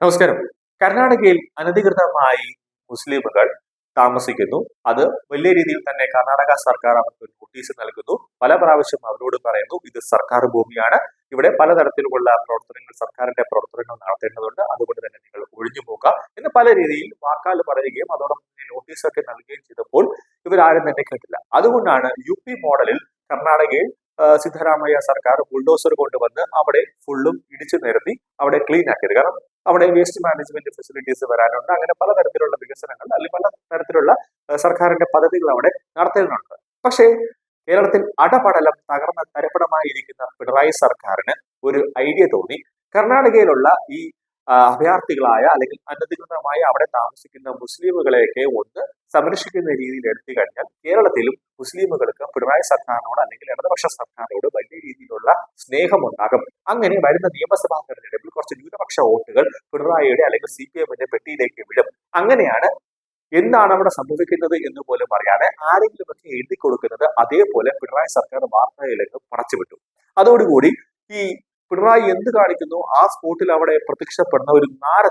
നമസ്കാരം. കർണാടകയിൽ അനധികൃതമായി മുസ്ലിമുകൾ താമസിക്കുന്നു. അത് വലിയ രീതിയിൽ തന്നെ കർണാടക സർക്കാർ അവർക്ക് നോട്ടീസ് നൽകുന്നു. പല പ്രാവശ്യം അവരോട് പറയുന്നു ഇത് സർക്കാർ ഭൂമിയാണ്. ഇവിടെ പലതരത്തിലുള്ള പ്രവർത്തനങ്ങൾ സർക്കാരിന്റെ പ്രവർത്തനങ്ങൾ നടത്തേണ്ടതുണ്ട്. അതുകൊണ്ട് തന്നെ നിങ്ങൾ ഒഴിഞ്ഞു പോകുക എന്ന് പല രീതിയിൽ വാക്കാൽ പറയുകയും അതോടൊപ്പം നോട്ടീസൊക്കെ നൽകുകയും ചെയ്തപ്പോൾ ഇവരാരും തന്നെ കേട്ടില്ല. അതുകൊണ്ടാണ് യു പി മോഡലിൽ കർണാടകയിൽ സിദ്ധരാമയ്യ സർക്കാർ ബുൾഡോസർ കൊണ്ടുവന്ന് അവിടെ ഫുള്ളും ഇടിച്ചു നിരത്തി അവിടെ ക്ലീൻ ആക്കിയത്. കാരണം അവിടെ വേസ്റ്റ് മാനേജ്മെന്റ് ഫെസിലിറ്റീസ് വരാനുണ്ട്. അങ്ങനെ പലതരത്തിലുള്ള വികസനങ്ങൾ അല്ലെങ്കിൽ പല തരത്തിലുള്ള സർക്കാരിന്റെ പദ്ധതികൾ അവിടെ നടത്തുന്നുണ്ട് പക്ഷേ കേരളത്തിൽ അടപടലം തകർന്ന തരപ്പടമായിരിക്കുന്ന പിണറായി സർക്കാരിന് ഒരു ഐഡിയ തോന്നി. കർണാടകയിലുള്ള ഈ അഭയാർത്ഥികളായ അല്ലെങ്കിൽ അനധികൃതമായി അവിടെ താമസിക്കുന്ന മുസ്ലിമുകളെയൊക്കെ ഒന്ന് സംരക്ഷിക്കുന്ന രീതിയിൽ എടുത്തു കഴിഞ്ഞാൽ കേരളത്തിലും മുസ്ലിമുകൾക്ക് പിണറായി സർക്കാരിനോട് അല്ലെങ്കിൽ ഇടതുപക്ഷ സർക്കാരിനോട് വലിയ രീതിയിലുള്ള സ്നേഹമുണ്ടാകും. അങ്ങനെ വരുന്ന നിയമസഭാ തെരഞ്ഞെടുപ്പിൽ കുറച്ച് ന്യൂനപക്ഷ വോട്ടുകൾ പിണറായിയുടെ അല്ലെങ്കിൽ സി പി എമ്മിന്റെ പെട്ടിയിലേക്ക് വിടും. അങ്ങനെയാണ് എന്താണ് അവിടെ സംഭവിക്കുന്നത് എന്ന് പോലും ആരെങ്കിലും ഒക്കെ എഴുതി കൊടുക്കുന്നത് അതേപോലെ പിണറായി സർക്കാർ വാർത്തയിലേക്ക് പടച്ചുവിട്ടു. അതോടുകൂടി ഈ പിണറായി എന്ത് കാണിക്കുന്നു? ആ സ്പോട്ടിൽ അവിടെ പ്രത്യക്ഷപ്പെടുന്ന ഒരു നിലയിൽ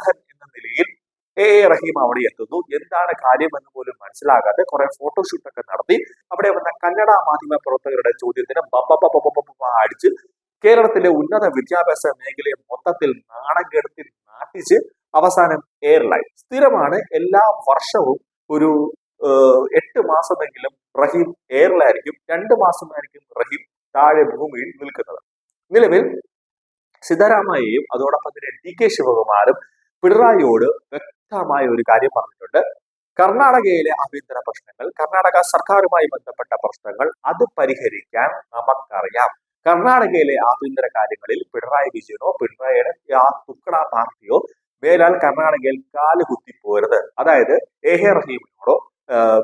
എ റഹീം അവിടെ എത്തുന്നു. എന്താണ് കാര്യം എന്ന് പോലും മനസ്സിലാകാതെ കുറെ ഫോട്ടോഷൂട്ട് ഒക്കെ നടത്തി. അവിടെ വന്ന കന്നഡ മാധ്യമ പ്രവർത്തകരുടെ ചോദ്യത്തിന് അടിച്ച് കേരളത്തിലെ ഉന്നത വിദ്യാഭ്യാസ മേഖലയെ മൊത്തത്തിൽ നാണം കെടുത്തി നാട്ടിച്ച് അവസാനം എയർലൈൻ സ്ഥിരമാണ് എല്ലാ വർഷവും ഒരു എട്ട് മാസമെങ്കിലും റഹീം എയറിലായിരിക്കും രണ്ട് മാസമായിരിക്കും റഹീം താഴെ ഭൂമിയിൽ നിൽക്കുന്നത്. നിലവിൽ സിദ്ധരാമയ്യയും അതോടൊപ്പം തന്നെ ഡി കെ ശിവകുമാറും പിണറായിയോട് വ്യക്തമായ ഒരു കാര്യം പറഞ്ഞിട്ടുണ്ട്. കർണാടകയിലെ ആഭ്യന്തര പ്രശ്നങ്ങൾ കർണാടക സർക്കാരുമായി ബന്ധപ്പെട്ട പ്രശ്നങ്ങൾ അത് പരിഹരിക്കാൻ നമുക്കറിയാം. കർണാടകയിലെ ആഭ്യന്തര കാര്യങ്ങളിൽ പിണറായി വിജയനോ പിണറായിയുടെ ആ തുക്കട പാർട്ടിയോ വേലാൽ കർണാടകയിൽ കാൽ കുത്തിപ്പോരുത്. അതായത് എഹെ റഹീമിനോടോ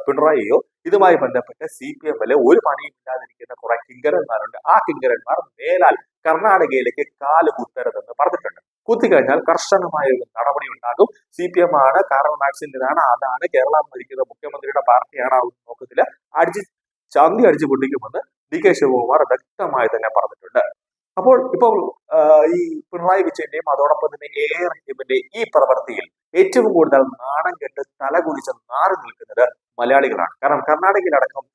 പിണറായിയോ ഇതുമായി ബന്ധപ്പെട്ട് സി പി എമ്മിൽ ഒരു പണിയും ഇല്ലാതിരിക്കുന്ന കുറെ കിങ്കരന്മാരുണ്ട്. ആ കിങ്കരന്മാർ വേലാൽ കർണാടകയിലേക്ക് കാൽ കുത്തരുതെന്ന് പറഞ്ഞിട്ടുണ്ട്. കുത്തിക്കഴിഞ്ഞാൽ കർശനമായ ഒരു നടപടി ഉണ്ടാകും. സി പി എം ആണ് കാറൽ മാക്സിന്റെതാണ് അതാണ് കേരളം ഭരിക്കുന്ന മുഖ്യമന്ത്രിയുടെ പാർട്ടിയാണ് ആ നോക്കത്തിൽ അടിച്ച് ചന്തി അടിച്ചു പൊട്ടിക്കുമെന്ന് ഡി കെ ശിവകുമാർ വ്യക്തമായി തന്നെ പറഞ്ഞിട്ടുണ്ട്. അപ്പോൾ ഇപ്പോൾ ഈ പിണറായി വിജയന്റെയും അതോടൊപ്പം തന്നെ എ ആർ റഹീമിന്റെ ഈ പ്രവൃത്തിയിൽ ഏറ്റവും കൂടുതൽ നാണം കെട്ട് തലകുലിച്ച് നാറി നിൽക്കുന്നത് മലയാളികളാണ്. കാരണം കർണാടകയിലടക്കം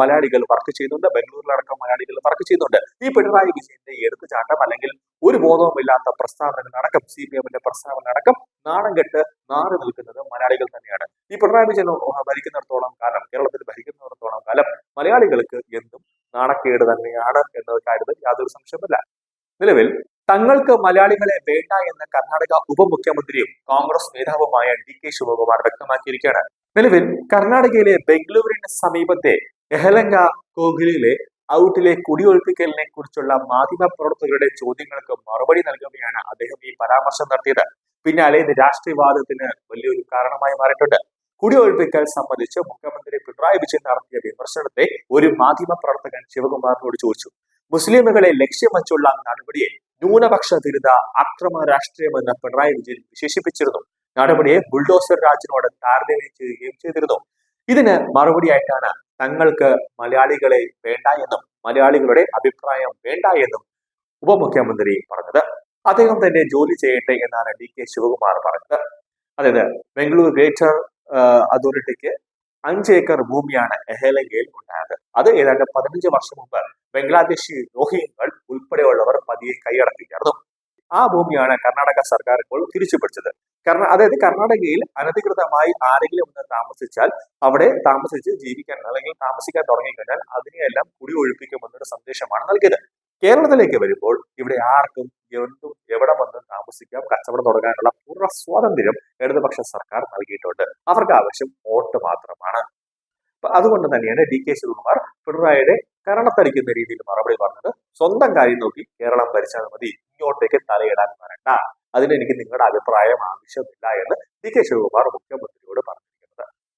മലയാളികൾ വർക്ക് ചെയ്യുന്നുണ്ട് ബംഗളൂരിലടക്കം മലയാളികൾ വർക്ക് ചെയ്യുന്നുണ്ട്. ഈ പിണറായി വിജയന്റെ എടുത്തുചാട്ടം അല്ലെങ്കിൽ ഒരു ബോധവുമില്ലാത്ത പ്രസ്താവനകൾ അടക്കം സി പി എമ്മിന്റെ പ്രസ്താവന അടക്കം നാണം കെട്ട് നാറി നിൽക്കുന്നത് മലയാളികൾ തന്നെയാണ്. ഈ പിണറായി വിജയൻ ഭരിക്കുന്നിടത്തോളം കാലം കേരളത്തിൽ ഭരിക്കുന്നിടത്തോളം കാലം മലയാളികൾക്ക് എന്തും നാണക്കേട് തന്നെയാണ് എന്നത് കാര്യത്തിൽ യാതൊരു സംശയമില്ല നിലവിൽ തങ്ങൾക്ക് മലയാളികളെ വേണ്ട എന്ന കർണാടക ഉപമുഖ്യമന്ത്രിയും കോൺഗ്രസ് നേതാവുമായ ഡി കെ ശിവകുമാർ വ്യക്തമാക്കിയിരിക്കുകയാണ്. നിലവിൽ കർണാടകയിലെ ബംഗളൂരിന് സമീപത്തെ എഹലങ്ക കോഗിലിലെ ഔട്ടിലെ കുടിയൊഴിപ്പിക്കലിനെ കുറിച്ചുള്ള മാധ്യമ പ്രവർത്തകരുടെ ചോദ്യങ്ങൾക്ക് മറുപടി നൽകുകയാണ് അദ്ദേഹം ഈ പരാമർശം നടത്തിയത്. പിന്നാലെ ഇത് രാഷ്ട്രീയവാദത്തിന് വലിയൊരു കാരണമായി മാറിയിട്ടുണ്ട്. കുടിയൊഴിപ്പിക്കൽ സംബന്ധിച്ച് മുഖ്യമന്ത്രി പിണറായി വിജയൻ നടത്തിയ വിമർശനത്തെ ഒരു മാധ്യമ പ്രവർത്തകൻ ശിവകുമാറിനോട് ചോദിച്ചു. മുസ്ലിമുകളെ ലക്ഷ്യം വച്ചുള്ള നടപടിയെ ന്യൂനപക്ഷ വിരുദ്ധ അക്രമ രാഷ്ട്രീയമെന്ന് പിണറായി വിജയൻ വിശേഷിപ്പിച്ചിരുന്നു. നടപടിയെ ബുൾഡോസർ രാജിനോട് താരതമ്യം ചെയ്യുകയും ചെയ്തിരുന്നു. ഇതിന് മറുപടിയായിട്ടാണ് തങ്ങൾക്ക് മലയാളികളെ വേണ്ട എന്നും മലയാളികളുടെ അഭിപ്രായം വേണ്ട എന്നും ഉപമുഖ്യമന്ത്രി പറഞ്ഞത്. അദ്ദേഹം തന്നെ ജോലി ചെയ്യട്ടെ എന്നാണ് ഡി കെ ശിവകുമാർ പറഞ്ഞത്. അതായത് ബംഗളൂരു ഗ്രേറ്റർ അതോറിറ്റിക്ക് അഞ്ച് ഏക്കർ ഭൂമിയാണ് എഹലങ്കയിൽ ഉണ്ടായത്. അത് ഏതാണ്ട് പതിനഞ്ച് വർഷം മുമ്പ് ബംഗ്ലാദേശി രോഹിംഗ്യകൾ ഉൾപ്പെടെയുള്ളവർ പതിയെ കൈയടക്കിയായിരുന്നു ആ ഭൂമിയാണ് കർണാടക സർക്കാർ ഇപ്പോൾ തിരിച്ചു പിടിച്ചത് കർണ അതായത് കർണാടകയിൽ അനധികൃതമായി ആരെങ്കിലും ഒന്ന് താമസിച്ചാൽ അവിടെ താമസിച്ച് ജീവിക്കാൻ അല്ലെങ്കിൽ താമസിക്കാൻ തുടങ്ങിക്കഴിഞ്ഞാൽ അതിനെയെല്ലാം കുടി ഒഴിപ്പിക്കുമെന്നൊരു സന്ദേശമാണ് നൽകിയത്. കേരളത്തിലേക്ക് വരുമ്പോൾ ഇവിടെ ആർക്കും എന്തും എവിടെ വന്നും താമസിക്കാം കച്ചവടം തുടങ്ങാനുള്ള പൂർണ സ്വാതന്ത്ര്യം ഇടതുപക്ഷ സർക്കാർ നൽകിയിട്ടുണ്ട്. അവർക്ക് ആവശ്യം വോട്ട് മാത്രമാണ്. അതുകൊണ്ട് തന്നെയാണ് ഡി കെ ശിവകുമാർ പിണറായിയുടെ കരണത്തടിക്കുന്ന രീതിയിൽ മറുപടി പറഞ്ഞത്. സ്വന്തം കാര്യം നോക്കി കേരളം ഭരിച്ചാൽ മതി ഇങ്ങോട്ടേക്ക് തലയിടാൻ വരണ്ട. അതിന് എനിക്ക് നിങ്ങളുടെ അഭിപ്രായം ആവശ്യമില്ല എന്ന് ഡി കെ ശിവകുമാർ മുഖ്യമന്ത്രി